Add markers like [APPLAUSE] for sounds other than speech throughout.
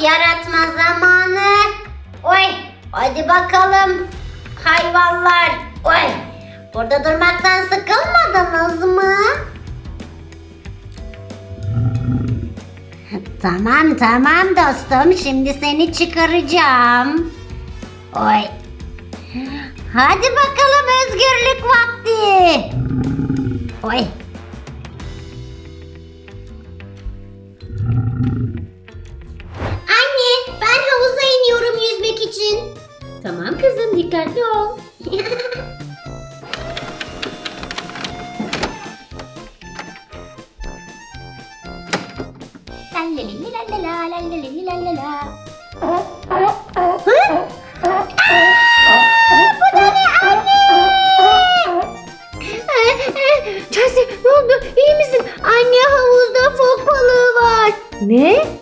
yaratma zamanı. Oy hadi bakalım hayvanlar. Oy burada durmaktan sıkılmadınız mı? [LAUGHS] Tamam tamam dostum şimdi seni çıkaracağım. Oy. Hadi bakalım özgürlük vakti. Oy. Dikkatli ol. Lallalili lallala. Chelsea ne oldu? İyi. Ne?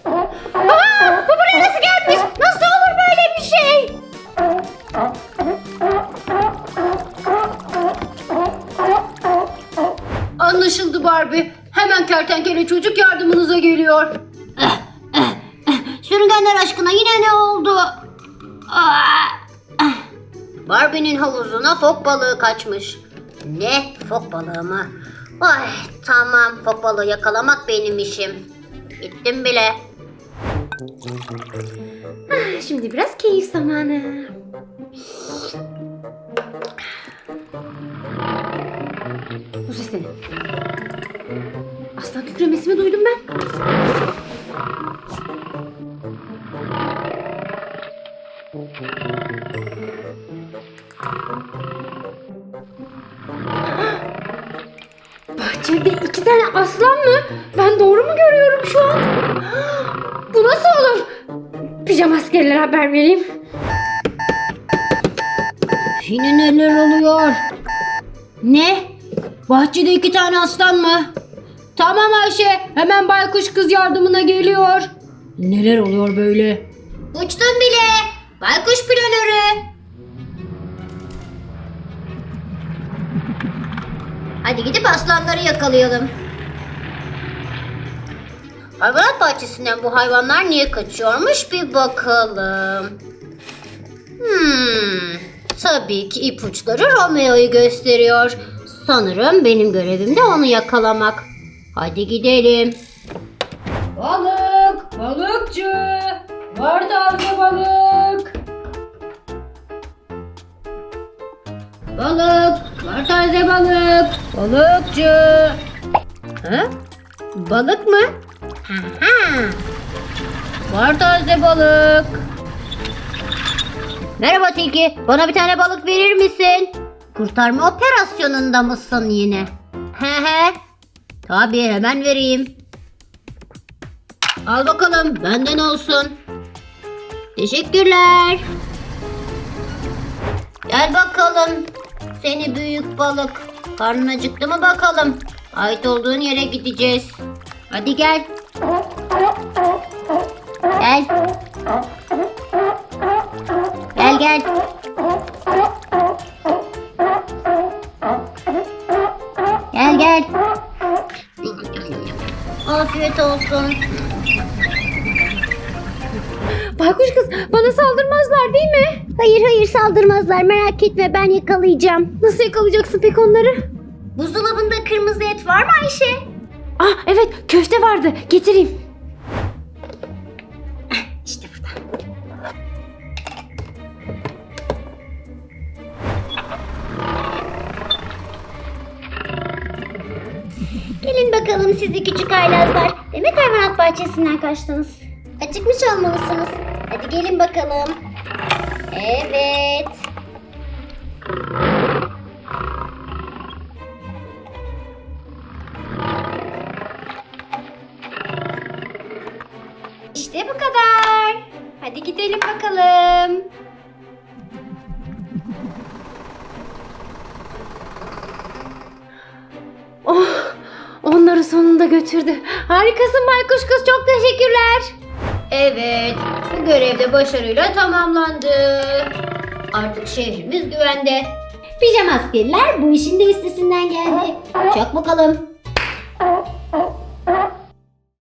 Barbie. Hemen kertenkele çocuk yardımınıza geliyor. Sürüngenler aşkına yine ne oldu? Aa! Barbie'nin havuzuna fok balığı kaçmış. Ne? Fok balığı mı? Ay tamam fok balığı yakalamak benim işim. Gittim bile. Şimdi biraz keyif zamanı. Bu ses ne? Kükremesini duydum ben. Bahçede iki tane aslan mı? Ben doğru mu görüyorum şu an? Bu nasıl olur? Pijama askerlere haber vereyim. Yine neler oluyor? Ne? Bahçede iki tane aslan mı? Tamam Ayşe, hemen baykuş kız yardımına geliyor. Neler oluyor böyle? Uçtum bile. Baykuş planörü. Hadi gidip aslanları yakalayalım. Hayvanat bahçesinden bu hayvanlar niye kaçıyormuş bir bakalım. Hmm, tabii ki ipuçları Romeo'yu gösteriyor. Sanırım benim görevim de onu yakalamak. Hadi gidelim. Balık, balıkçı. Var taze balık. Balık, var taze balık. Balıkçı. Ha? Balık mı? Ha ha. Var taze balık. Merhaba Tilki. Bana bir tane balık verir misin? Kurtarma operasyonunda mısın yine? He he. Tabii hemen vereyim. Al bakalım benden olsun. Teşekkürler. Gel bakalım. Seni büyük balık. Karnın acıktı mı bakalım? Ait olduğun yere gideceğiz. Hadi gel. Gel. Gel gel. Afiyet olsun. Baykuş kız, bana saldırmazlar değil mi? Hayır hayır saldırmazlar merak etme ben yakalayacağım. Nasıl yakalayacaksın peki onları? Buzdolabında kırmızı et var mı Ayşe? Ah evet, köfte vardı. Getireyim. İşte burada. Gelin bakalım sizi küçük haylazlar. Demek hayvanat bahçesinden kaçtınız. Acıkmış olmalısınız. Hadi gelin bakalım. Evet. İşte bu kadar. Hadi gidelim bakalım. Onları sonunda götürdü. Harikasın Baykuş kız, çok teşekkürler. Evet. Bu görev de başarıyla tamamlandı. Artık şehrimiz güvende. Pijama askerler bu işin de üstesinden geldi. Çak bakalım.